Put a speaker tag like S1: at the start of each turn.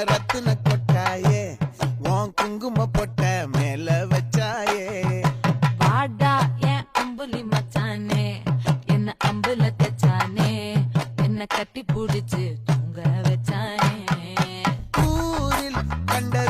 S1: என்ன ரத்தின கொட்டாயே உன் குங்கும பொட்ட மேல வச்சாயே.
S2: வாடா என் அம்புலி மச்சானே என்ன அம்புல தச்சானே என்ன கட்டி பிடிச்சு தூங்க வச்சானே.
S1: ஊரில் கண்டது